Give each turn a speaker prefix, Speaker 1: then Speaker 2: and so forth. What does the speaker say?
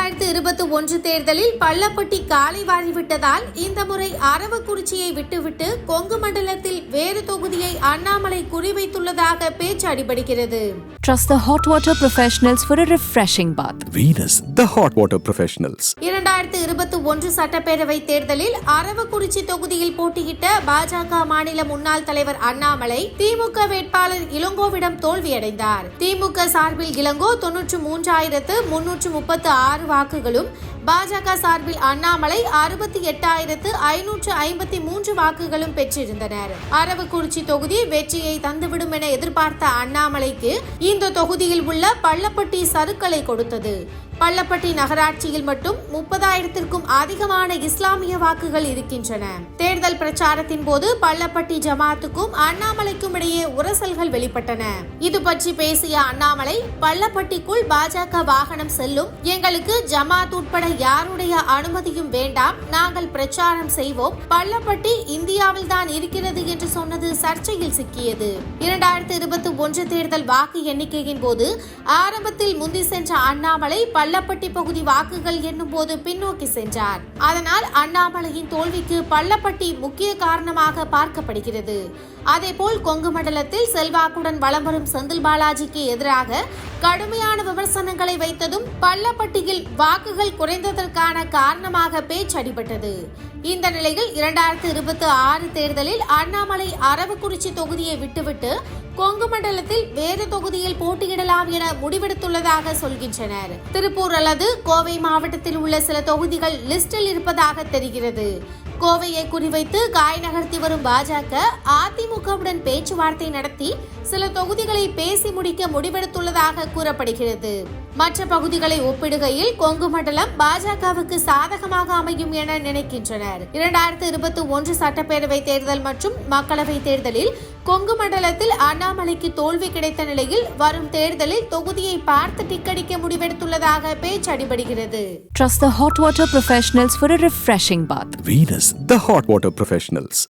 Speaker 1: இரண்டாயிரத்து இருபத்தி ஒன்று தேர்தலில் பள்ளப்பட்டி காலை வாரிவிட்டதால் இந்த முறை அரவக்குறிச்சியை விட்டுவிட்டு கொங்கு மண்டலத்தில் வேறு தொகுதியை அண்ணாமலை குறிவைத்துள்ளதாக பேச்சு அடிபடுகிறது.
Speaker 2: Trust the hot water professionals for a refreshing bath.
Speaker 3: Venus, the hot water professionals.
Speaker 1: இரண்டாயிரத்து இருபத்தி ஒன்று சட்டப்பேரவை தேர்தலில் அரவக்குறிச்சி தொகுதியில் போட்டியிட்ட பாஜக மாநில முன்னாள் தலைவர் அண்ணாமலை திமுக வேட்பாளர் இளங்கோவிடம் தோல்வியடைந்தார் திமுக சார்பில் இளங்கோ தொன்னூற்று மூன்றாயிரத்து முன்னூற்று முப்பத்து ஆறு வாக்குகளும் பாஜக சார்பில் அண்ணாமலை அறுபத்தி எட்டாயிரத்து ஐநூற்று ஐம்பத்தி மூன்று வாக்குகளும் பெற்றிருந்தனர் அரவக்குறிச்சி தொகுதி வெற்றியை தந்துவிடும் என எதிர்பார்த்த அண்ணாமலைக்கு இந்த தொகுதியில் உள்ள பள்ளப்பட்டி சருக்களை கொடுத்தது. பள்ளப்பட்டி நகராட்சியில் மட்டும் முப்பதாயிரத்திற்கும் அதிகமான இஸ்லாமிய வாக்குகள் இருக்கின்றன. தேர்தல் பிரச்சாரத்தின் போது பள்ளப்பட்டி ஜமாத்துக்கும் அண்ணாமலைக்கும் இடையே உரசல்கள் வெளிப்பட்டன. இது பற்றி பேசிய அண்ணாமலை பள்ளப்பட்டிக்குள் பாஜக வாகனம் செல்லும் எங்களுக்கு ஜமாத் உட்பட யாருடைய அனுமதியும் வேண்டாம் நாங்கள் பிரச்சாரம் செய்வோம் பள்ளப்பட்டி இந்தியாவில் தான் இருக்கிறது என்று சொன்னது சர்ச்சையில் சிக்கியது. இரண்டாயிரத்தி இருபத்தி ஒன்று தேர்தல் வாக்கு எண்ணிக்கையின் போது ஆரம்பத்தில் முந்தி சென்ற அண்ணாமலை பள்ளப்பட்டி பகுதி வாக்குகள் எண்ணும் போது பின்னோக்கி சென்றார். அதனால் அண்ணாமலையின் தோல்விக்கு பள்ளப்பட்டி முக்கிய காரணமாக பார்க்கப்படுகிறது. அதேபோல் கொங்கு மண்டலத்தில் செல்வாக்குடன் வலம் வரும் செந்தில் பாலாஜிக்கு எதிராக கடுமையான விமர்சனங்களை வைத்ததும் பள்ளப்பட்டியில் வாக்குகள் குறைந்ததற்கான காரணமாக பேச்சடிபட்டது இந்த நிலையில் இரண்டாயிரத்து இருபத்தி ஆறு தேர்தலில் அண்ணாமலை அரவக்குறிச்சி தொகுதியை விட்டுவிட்டு கொங்கு மண்டலத்தில் வேறு தொகுதியில் போட்டியிடலாம் என முடிவெடுத்துள்ளதாக சொல்கின்றனர். திருப்பூர் அல்லது கோவை மாவட்டத்தில் உள்ள சில தொகுதிகள் லிஸ்டில் இருப்பதாக தெரிகிறது. கோவையை குறிவைத்து காய் நகர்த்தி வரும் பாஜக அதிமுகவுடன் பேச்சுவார்த்தை நடத்தி சில தொகுதிகளை பேசி முடிக்க முடிவெடுத்துள்ளதாக கூறப்படுகிறது. மற்ற பகுதிகளை ஒப்பிடுகையில் கொங்கு மண்டலம் பாஜகவுக்கு சாதகமாக அமையும் என நினைக்கின்றனர். இரண்டாயிரத்து இருபத்தி ஒன்று சட்டப்பேரவை தேர்தல் மற்றும் மக்களவை தேர்தலில் கொங்கு மண்டலத்தில் அண்ணாமலைக்கு தோல்வி கிடைத்த நிலையில் வரும் தேர்தலில் தொகுதியை பார்த்து டிக்கடிக்க முடிவெடுத்துள்ளதாக பேச்சு அடிபடுகிறது.
Speaker 2: Trust the hot water professionals for a refreshing bath.
Speaker 3: Venus, the Hot Water Professionals.